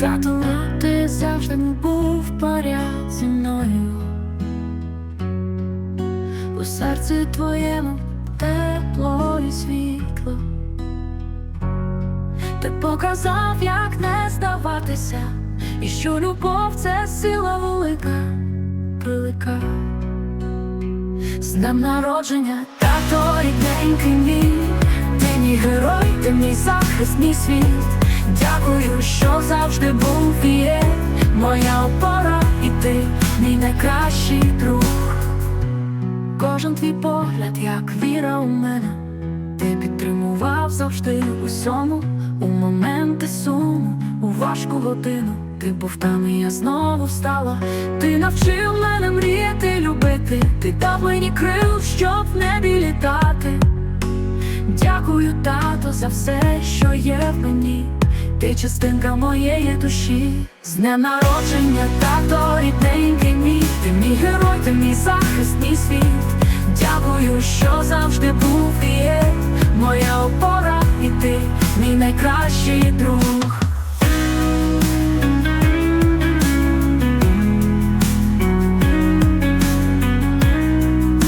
Тато, ти завжди був поряд зі мною, у серці твоєму тепло і світло, ти показав, як не здаватися, і що любов це сила велика, велика. З днем народження, тато рідненький мій, ти мій герой, ти мій захист, мій світ. Дякую, що завжди був і є моя опора, і ти мій найкращий друг. Кожен твій погляд, як віра у мене, ти підтримував завжди усьому, у моменти суму, у важку годину. Ти був там і я знову встала. Ти навчив мене мріяти, любити. Ти дав мені крил, щоб в небі літати. Дякую, тато, за все, що є в мені. Ти частинка моєї душі. З дня народження, тато, рідненький мій. Ти мій герой, ти мій захист, мій світ. Дякую, що завжди